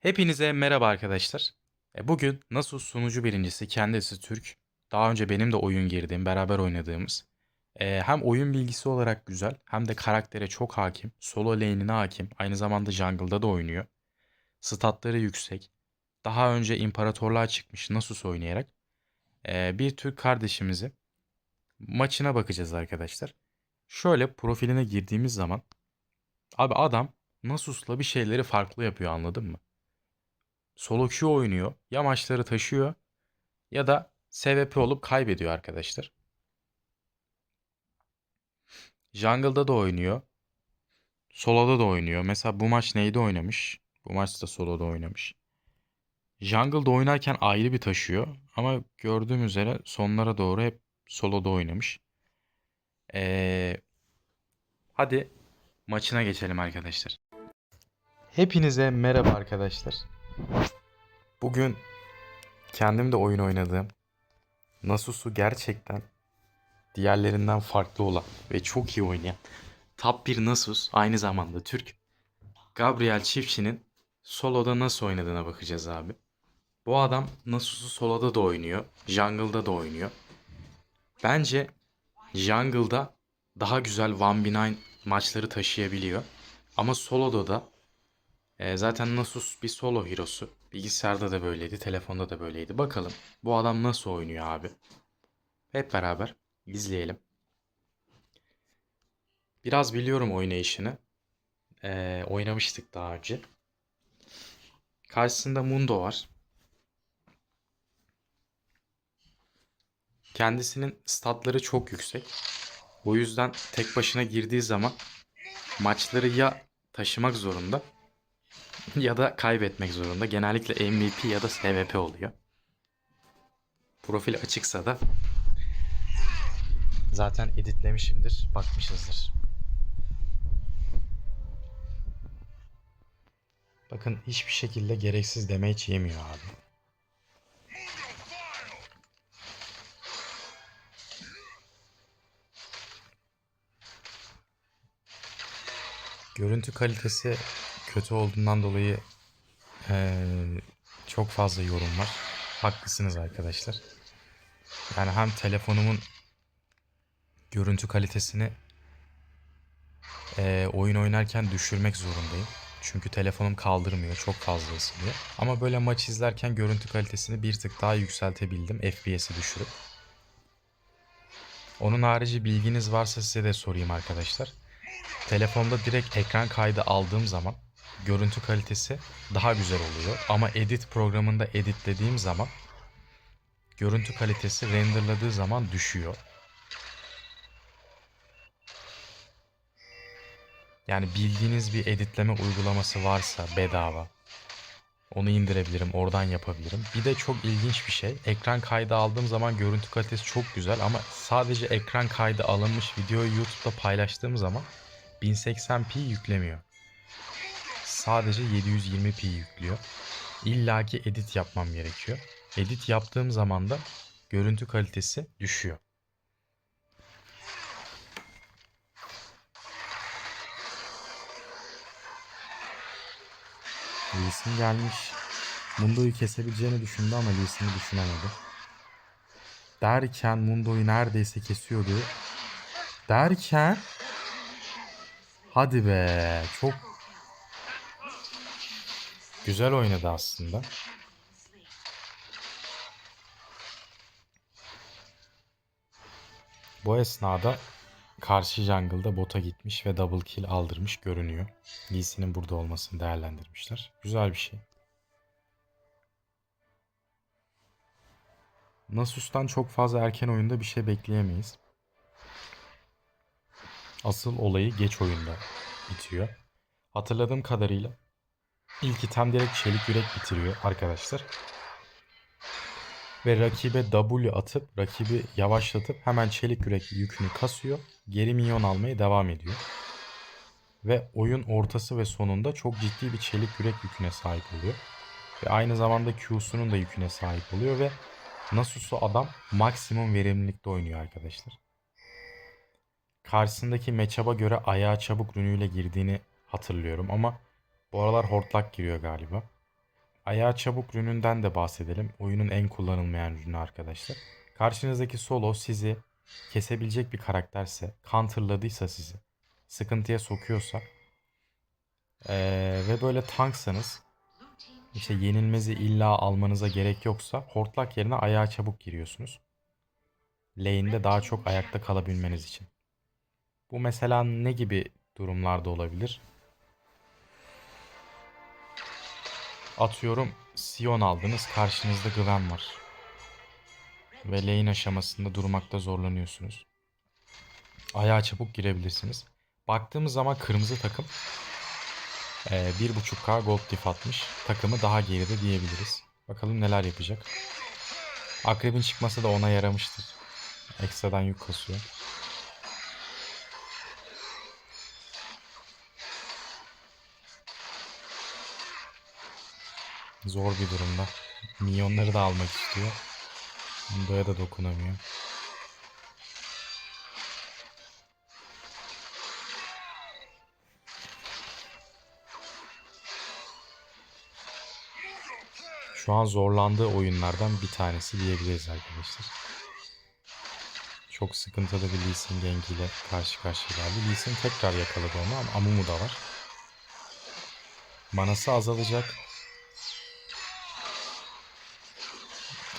Hepinize merhaba arkadaşlar. E, Bugün Nasus sunucu birincisi kendisi Türk. Daha önce benim de oyun girdiğim, beraber oynadığımız. e, Hem oyun bilgisi olarak güzel hem de karaktere çok hakim. Solo lane'ine hakim. Aynı zamanda jungle'da da oynuyor. Statları yüksek. Daha önce imparatorluğa çıkmış Nasus oynayarak. e, Bir Türk kardeşimizi maçına bakacağız arkadaşlar. Şöyle profiline girdiğimiz zaman abi adam Nasus'la bir şeyleri farklı yapıyor anladın mı? Solo oynuyor. Ya maçları taşıyor ya da SVP olup kaybediyor arkadaşlar. Jungle'da da oynuyor. Solo'da da oynuyor. Mesela bu maç neyde oynamış? Bu maçta solo'da oynamış. Jungle'da oynarken ayrı bir taşıyor. Ama gördüğüm üzere sonlara doğru hep solo'da oynamış. Ee, hadi maçına geçelim arkadaşlar. Hepinize merhaba arkadaşlar. Bugün kendim de oyun oynadığım Nasus'u gerçekten diğerlerinden farklı olan ve çok iyi oynayan top bir Nasus aynı zamanda Türk Gabriel Çiftçi'nin soloda nasıl oynadığına bakacağız abi. Bu adam Nasus'u soloda da oynuyor, jungle'da da oynuyor. Bence jungle'da daha güzel 1v9 maçları taşıyabiliyor. Ama soloda da e, zaten Nasus bir solo hero'su. Bilgisayarda da böyleydi, telefonda da böyleydi. Bakalım bu adam nasıl oynuyor abi. Hep beraber izleyelim. Biraz biliyorum oynayışını. E, oynamıştık daha önce. Karşısında Mundo var. Kendisinin statları çok yüksek. Bu yüzden tek başına girdiği zaman maçları ya taşımak zorunda ya da kaybetmek zorunda. Genellikle MVP ya da SVP oluyor. Profil açıksa da zaten editlemişimdir, bakmışızdır. Bakın hiçbir şekilde gereksiz damage yemiyor abi. Görüntü kalitesi kötü olduğundan dolayı eee, çok fazla yorum var. Haklısınız arkadaşlar. Yani hem telefonumun görüntü kalitesini eee, oyun oynarken düşürmek zorundayım. Çünkü telefonum kaldırmıyor, çok fazla ısınıyor. Ama böyle maç izlerken görüntü kalitesini bir tık daha yükseltebildim FPS'i düşürüp. Onun harici bilginiz varsa size de sorayım arkadaşlar. Telefonda direkt ekran kaydı aldığım zaman görüntü kalitesi daha güzel oluyor. Ama edit programında editlediğim zaman görüntü kalitesi renderladığı zaman düşüyor. Yani bildiğiniz bir editleme uygulaması varsa bedava onu indirebilirim, oradan yapabilirim. Bir de çok ilginç bir şey. Ekran kaydı aldığım zaman görüntü kalitesi çok güzel ama sadece ekran kaydı alınmış videoyu YouTube'da paylaştığım zaman 1080p yüklemiyor. Sadece 720p yüklüyor. İlla ki edit yapmam gerekiyor. Edit yaptığım zaman da görüntü kalitesi düşüyor. Lee Sin gelmiş. Mundo'yu kesebileceğini düşündü ama Lee Sin'i düşünemedi. Derken Mundo'yu neredeyse kesiyordu. Derken Hadi be. Çok güzel oynadı aslında. Bu esnada karşı jungle'da bota gitmiş ve double kill aldırmış görünüyor. Lee Sin'in burada olmasını değerlendirmişler. Güzel bir şey. Nasus'tan çok fazla erken oyunda bir şey bekleyemeyiz. Asıl olayı geç oyunda bitiyor. Hatırladığım kadarıyla ilk item direkt çelik yürek bitiriyor arkadaşlar. Ve rakibe W atıp rakibi yavaşlatıp hemen çelik yürek yükünü kasıyor. Geri minyon almaya devam ediyor. Ve oyun ortası ve sonunda çok ciddi bir çelik yürek yüküne sahip oluyor. Ve aynı zamanda Q'sunun da yüküne sahip oluyor ve Nasus'u adam maksimum verimlilikte oynuyor arkadaşlar. Karşısındaki matchup'a göre ayağa çabuk rünüyle girdiğini hatırlıyorum ama bu aralar hortlak giriyor galiba. Ayağı çabuk rününden de bahsedelim. Oyunun en kullanılmayan rünü arkadaşlar. Karşınızdaki solo sizi kesebilecek bir karakterse, counterladıysa sizi, sıkıntıya sokuyorsa eee, ve böyle tanksanız işte yenilmezi illa almanıza gerek yoksa hortlak yerine ayağa çabuk giriyorsunuz. Lane'de daha çok ayakta kalabilmeniz için. Bu mesela ne gibi durumlarda olabilir? Atıyorum Sion aldınız karşınızda Gwen var. Ve lane aşamasında durmakta zorlanıyorsunuz. Ayağa çabuk girebilirsiniz. Baktığımız zaman kırmızı takım eee, 1.5k gold diff atmış. Takımı daha geride diyebiliriz. Bakalım neler yapacak. Akrebin çıkması da ona yaramıştır. Ekstradan yük kasıyor. Zor bir durumda. Minyonları da almak istiyor. Mundo'ya da dokunamıyor. Şu an zorlandığı oyunlardan bir tanesi diyebiliriz arkadaşlar. Çok sıkıntılı bir Lee Sin gankiyle karşı karşıya geldi. Lee Sin tekrar yakaladı onu ama Amumu da var. Manası azalacak.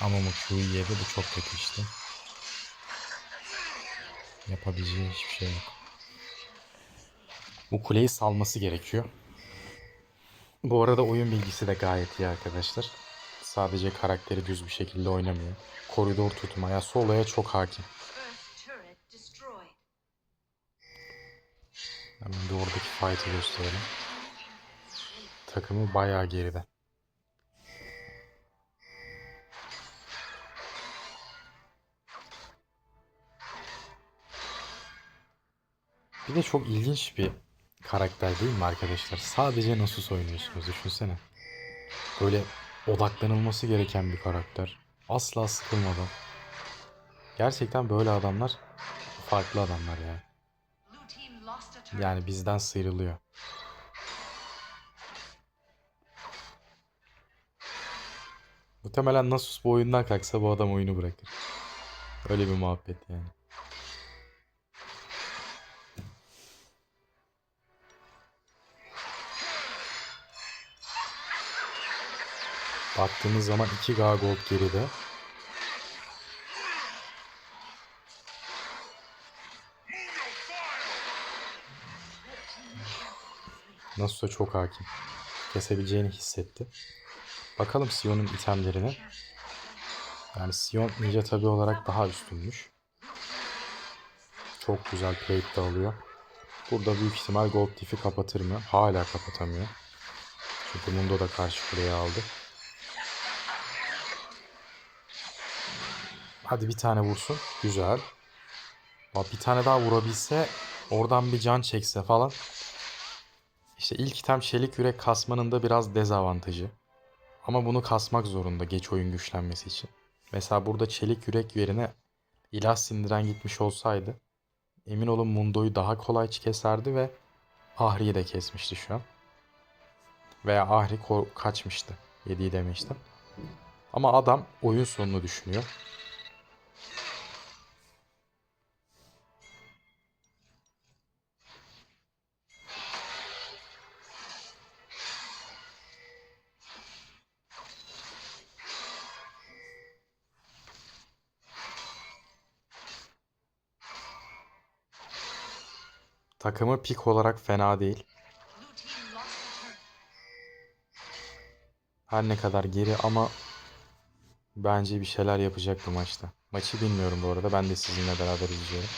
Amumu Q'yu yedi. Bu çok kötü işte. Yapabileceği hiçbir şey yok. Bu kuleyi salması gerekiyor. Bu arada oyun bilgisi de gayet iyi arkadaşlar. Sadece karakteri düz bir şekilde oynamıyor. Koridor tutmaya, soloya çok hakim. Hemen bir oradaki fight'ı gösterelim. Takımı bayağı geride. Bir de çok ilginç bir karakter değil mi arkadaşlar? Sadece Nasus oynuyorsunuz düşünsene. Böyle odaklanılması gereken bir karakter. Asla sıkılmadan. Gerçekten böyle adamlar farklı adamlar ya. Turret. Yani bizden sıyrılıyor. Muhtemelen Nasus bu oyundan kalksa bu adam oyunu bırakır. Öyle bir muhabbet yani. Baktığımız zaman 2K gold geride. Nasus'a çok hakim. Kesebileceğini hissetti. Bakalım Sion'un itemlerine. Yani Sion Ninja tabi olarak daha üstünmüş. Çok güzel plate de alıyor. Burada büyük ihtimal Gold Diff'i kapatır mı? Hala kapatamıyor. Çünkü Mundo da karşı kuleye aldı. Hadi bir tane vursun. Güzel. Bir tane daha vurabilse oradan bir can çekse falan. İşte ilk item çelik yürek kasmanın da biraz dezavantajı. Ama bunu kasmak zorunda geç oyun güçlenmesi için. Mesela burada çelik yürek yerine ilah sindiren gitmiş olsaydı emin olun Mundo'yu daha kolay keserdi ve Ahri'yi de kesmişti şu an. Veya Ahri kaçmıştı. Yediği demiştim. Ama adam oyun sonunu düşünüyor. Takımı pik olarak fena değil. Her ne kadar geri ama bence bir şeyler yapacak bu maçta. Maçı bilmiyorum bu arada. Ben de sizinle beraber izliyorum.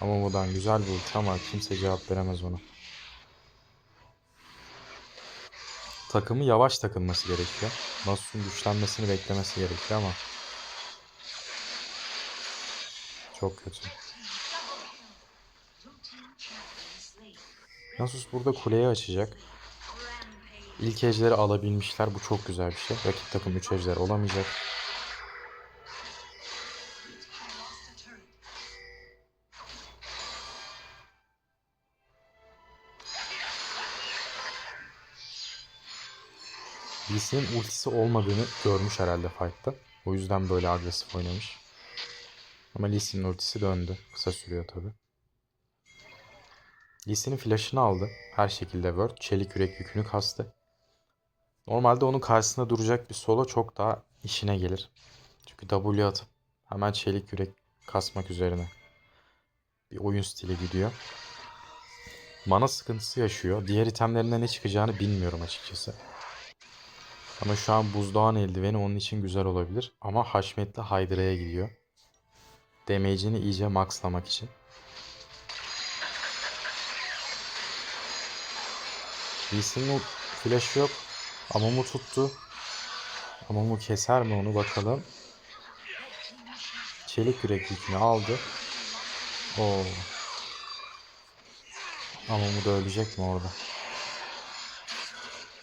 Ama buradan güzel bir ama kimse cevap veremez ona. Takımı yavaş takılması gerekiyor. Nasus'un güçlenmesini beklemesi gerekiyor ama çok kötü. Nasus burada kuleyi açacak. İlk ejderi alabilmişler. Bu çok güzel bir şey. Rakip takım 3 ejder olamayacak. Blue team lost a turret. Lee Sin'in ultisi olmadığını görmüş herhalde fight'ta. O yüzden böyle agresif oynamış. Ama Lee Sin'in ultisi döndü. Kısa sürüyor tabi. Lee Sin'in flash'ını aldı. Her şekilde Word. Çelik yürek yükünü kastı. Normalde onun karşısında duracak bir solo çok daha işine gelir. Çünkü W atıp hemen çelik yürek kasmak üzerine bir oyun stili gidiyor. Mana sıkıntısı yaşıyor. Diğer itemlerinde ne çıkacağını bilmiyorum açıkçası. Ama şu an buzdağın eldiveni onun için güzel olabilir. Ama Haşmetli Hydra'ya gidiyor. Damage'ini iyice maxlamak için. Lee Sin'in flash yok. Amumu tuttu. Amumu keser mi onu bakalım. Çelik yürek yükünü aldı. Oo. Amumu da ölecek mi orada?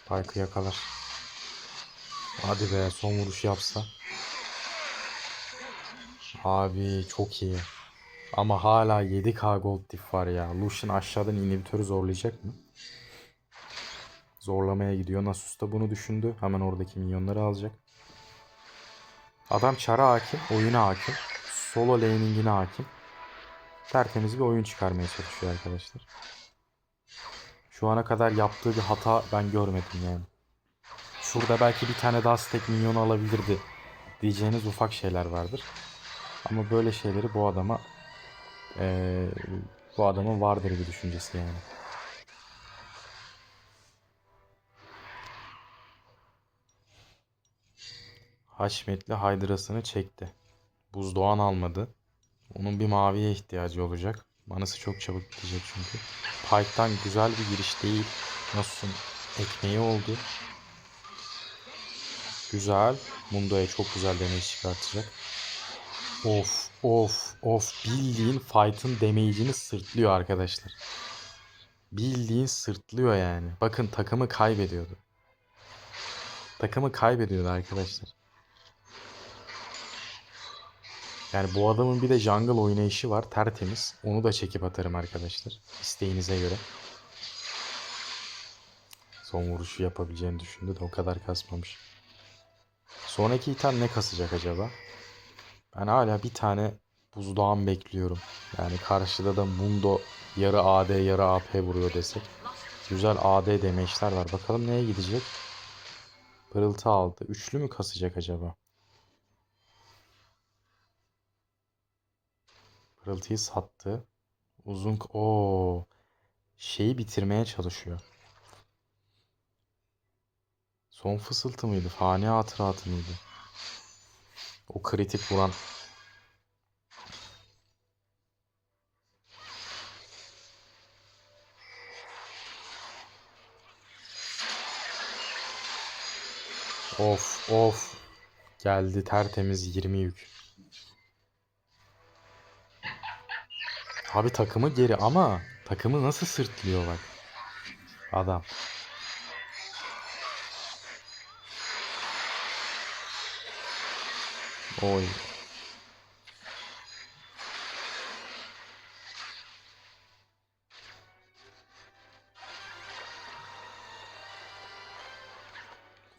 Pike'ı yakalar. Hadi be son vuruş yapsa. Abi çok iyi. Ama hala 7k gold diff var ya. Lucian aşağıdan inhibitörü zorlayacak mı? Zorlamaya gidiyor. Nasus da bunu düşündü. Hemen oradaki minyonları alacak. Adam çara hakim, oyuna hakim. Solo laning'ine hakim. Tertemiz bir oyun çıkarmaya çalışıyor arkadaşlar. Şu ana kadar yaptığı bir hata ben görmedim yani. Şurada belki bir tane daha stack minyon alabilirdi diyeceğiniz ufak şeyler vardır. Ama böyle şeyleri bu adama eee, bu adamın vardır bir düşüncesi yani. Haşmetli Hydra'sını çekti. Buzdoğan almadı. Onun bir maviye ihtiyacı olacak. Manası çok çabuk bitecek çünkü. Pike'tan güzel bir giriş değil. Nasus'un ekmeği oldu. Güzel. Mundo'ya çok güzel damage çıkartacak. Of of of bildiğin fight'ın damage'ini sırtlıyor arkadaşlar. Bildiğin sırtlıyor yani. Bakın takımı kaybediyordu. Takımı kaybediyordu arkadaşlar. Yani bu adamın bir de jungle oynayışı var. Tertemiz. Onu da çekip atarım arkadaşlar. İsteğinize göre. Son vuruşu yapabileceğini düşündü de o kadar kasmamış. Sonraki item ne kasacak acaba? Ben hala bir tane buzdağım bekliyorum. Yani karşıda da Mundo yarı AD yarı AP vuruyor desek. Güzel AD demeçler var. Bakalım neye gidecek? Pırıltı aldı. Üçlü mü kasacak acaba? Pırıltıyı sattı. Uzun o şeyi bitirmeye çalışıyor. Son fısıltı mıydı? Fani hatıratı mıydı? O kritik vuran. Of of. Geldi tertemiz 20 yük. Abi takımı geri ama takımı nasıl sırtlıyor bak. Adam. Oy.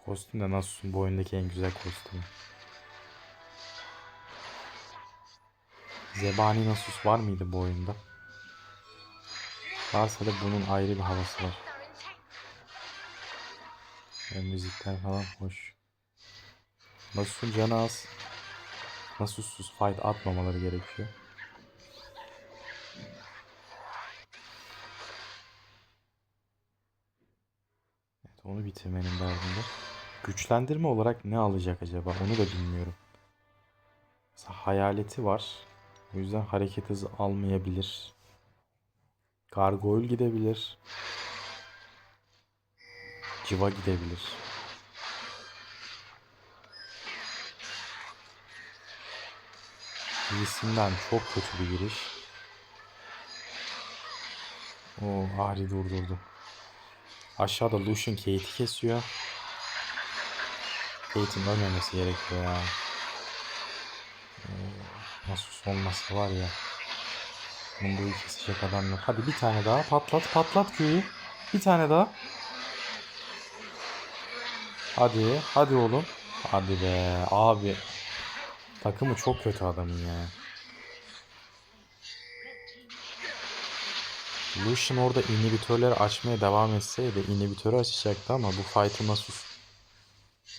Kostüm de Nasus'un bu oyundaki en güzel kostümü. Zebani Nasus var mıydı bu oyunda? Varsa da bunun ayrı bir havası var. Ve müzikler falan hoş. Nasus'un canı az. Nasus'suz fight atmamaları gerekiyor. Evet onu bitirmenin derdinde. Güçlendirme olarak ne alacak acaba onu da bilmiyorum. Mesela hayaleti var. O yüzden hareket hızı almayabilir. Gargoyle gidebilir. Civa gidebilir. Birisinden çok kötü bir giriş. O Ahri durdurdu. Aşağıda Lucian Kate'i kesiyor. Kate'in ölmemesi gerekiyor ya. Nasıl olmazsa var ya. Mundo'yu kesecek adam yok. Hadi bir tane daha patlat patlat köyü. Bir tane daha. Hadi. Hadi oğlum. Hadi be. Abi. Takımı çok kötü adamın ya. Lucian orada inhibitörleri açmaya devam etseydi inhibitörü açacaktı ama bu fight'ı Nasus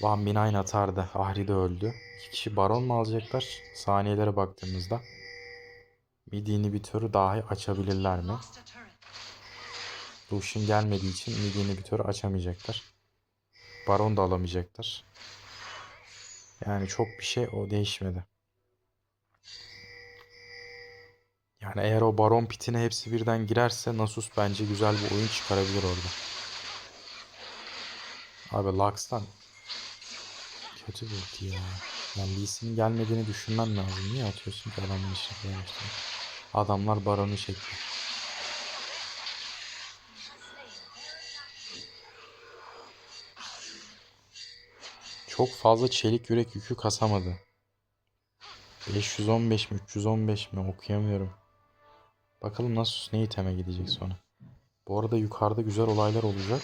One Bin Nine atardı. Ahri de öldü. İki kişi baron mu alacaklar? Saniyelere baktığımızda. Mid inhibitörü dahi açabilirler mi? Lucian gelmediği için mid inhibitörü açamayacaklar. Baron da alamayacaklar. Yani çok bir şey o değişmedi. Yani eğer o baron pitine hepsi birden girerse Nasus bence güzel bir oyun çıkarabilir orada. Abi Lux'tan kötü bir ulti ya. Yani Lee Sin'in gelmediğini düşünmen lazım. Niye atıyorsun ki adamın işini koymuşsun? Adamlar baronu çekti. Çok fazla çelik yürek yükü kasamadı. 515 mi 315 mi okuyamıyorum. Bakalım nasıl ne iteme gidecek sonra. Bu arada yukarıda güzel olaylar olacak.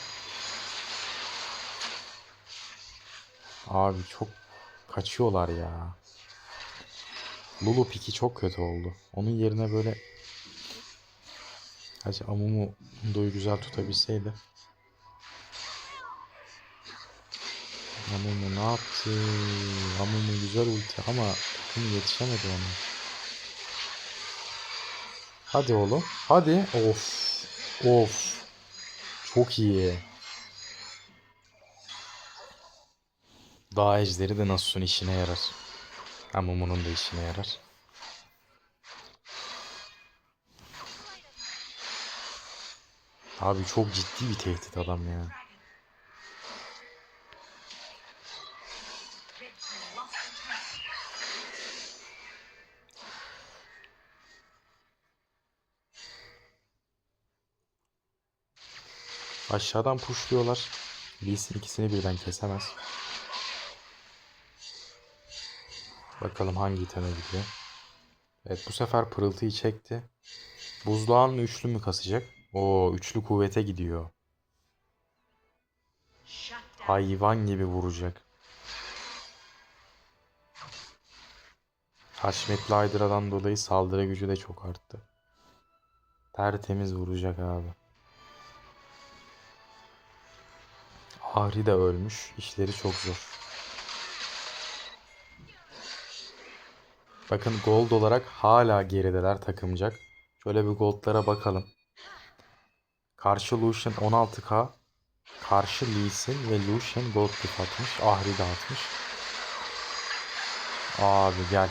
Abi çok kaçıyorlar ya. Lulu piki çok kötü oldu. Onun yerine böyle Hacı Amumu Mundo'yu güzel tutabilseydi. Amumu ne yaptı? Amumu güzel ulti ama takım yetişemedi ona. Hadi oğlum. Hadi. Of. Of. Çok iyi. Dağ ejderi de Nasus'un işine yarar. Amumu'nun da işine yarar. Abi çok ciddi bir tehdit adam ya. Aşağıdan pushluyorlar. Lee Sin ikisini birden kesemez. Bakalım hangi iteme gidiyor. Evet bu sefer pırıltıyı çekti. Buzluğan üçlü mü kasacak? Oo üçlü kuvvete gidiyor. Hayvan gibi vuracak. Haşmetli Hydra'dan dolayı saldırı gücü de çok arttı. Tertemiz vuracak abi. Ahri de ölmüş. İşleri çok zor. Bakın gold olarak hala gerideler takımcak. Şöyle bir goldlara bakalım. Karşı Lucian 16k. Karşı Lee Sin ve Lucian gold tip atmış. Ahri de. Abi gel.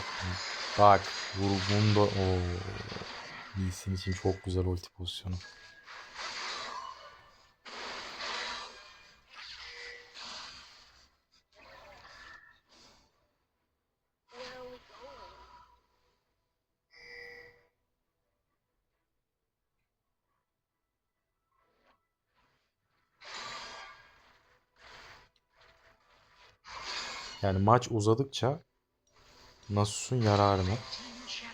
Bak. Vurgun da. Oo. Lee Sin için çok güzel ulti pozisyonu. Yani maç uzadıkça Nasus'un champion.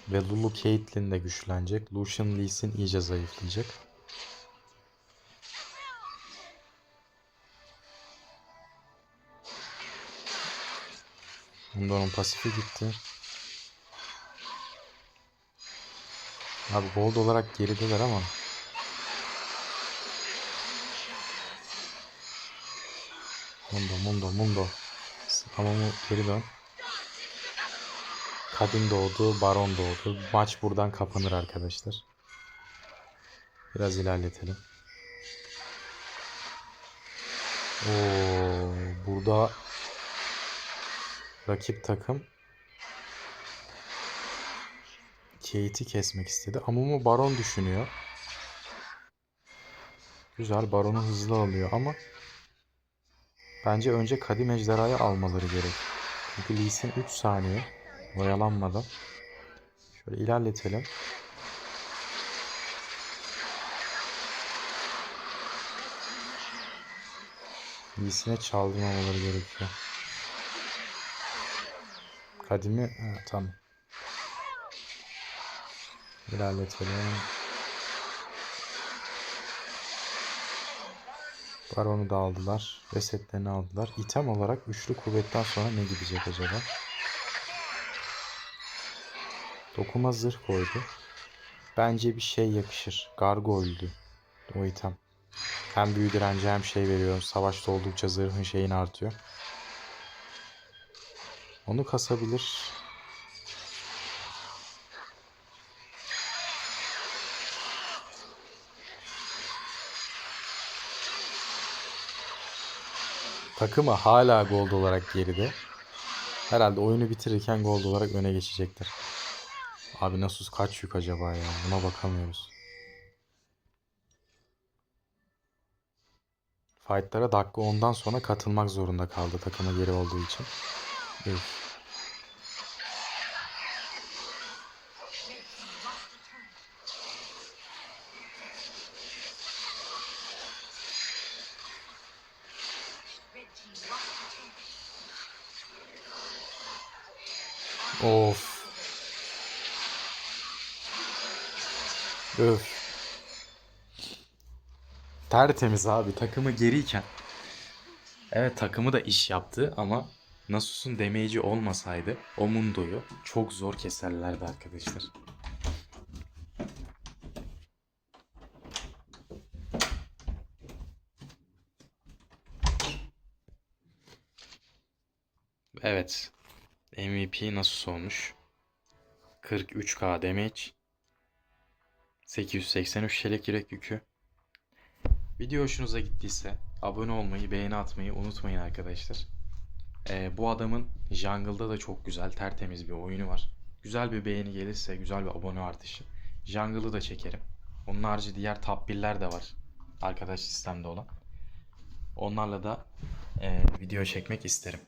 ve Lulu Caitlyn de güçlenecek. Lucian Lee iyice zayıflayacak. Bunda pasifi gitti. Abi gold olarak gerideler ama Mundo Mundo Mundo ama bu geri dön. Kadim doğdu, Baron doğdu. Maç buradan kapanır arkadaşlar. Biraz ilerletelim. Oo, burada rakip takım Kate'i kesmek istedi. Amumu Baron düşünüyor. Güzel Baron'u hızlı alıyor ama bence önce Kadim Ejderha'yı almaları gerek. Çünkü Lee Sin 3 saniye oyalanmadan. Şöyle ilerletelim. Lee Sin'e çaldırmamaları gerekiyor. Kadimi ha, tamam. İlerletelim. Baron'u da aldılar. Resetlerini aldılar. İtem olarak üçlü kuvvetten sonra ne gidecek acaba? Dokuma zırh koydu. Bence bir şey yakışır. Gargoyle'du o item. Hem büyü direnci hem şey veriyor. Savaşta oldukça zırhın şeyin artıyor. Onu kasabilir. Takımı hala gold olarak geride. Herhalde oyunu bitirirken gold olarak öne geçecektir. Abi Nasus kaç yük acaba ya? Buna bakamıyoruz. Fightlara dakika 10'dan sonra katılmak zorunda kaldı takımı geri olduğu için. Üf. Öf. Tertemiz abi takımı geriyken. Evet takımı da iş yaptı ama Nasus'un damage'i olmasaydı o Mundo'yu çok zor keserlerdi arkadaşlar. Evet. MVP Nasus olmuş. 43k damage. 883 çelik yürek yükü. Video hoşunuza gittiyse abone olmayı, beğeni atmayı unutmayın arkadaşlar. Ee, bu adamın Jungle'da da çok güzel, tertemiz bir oyunu var. Güzel bir beğeni gelirse, güzel bir abone artışı. Jungle'ı da çekerim. Onun harici diğer top 1'ler de var. Arkadaş sistemde olan. Onlarla da e, video çekmek isterim.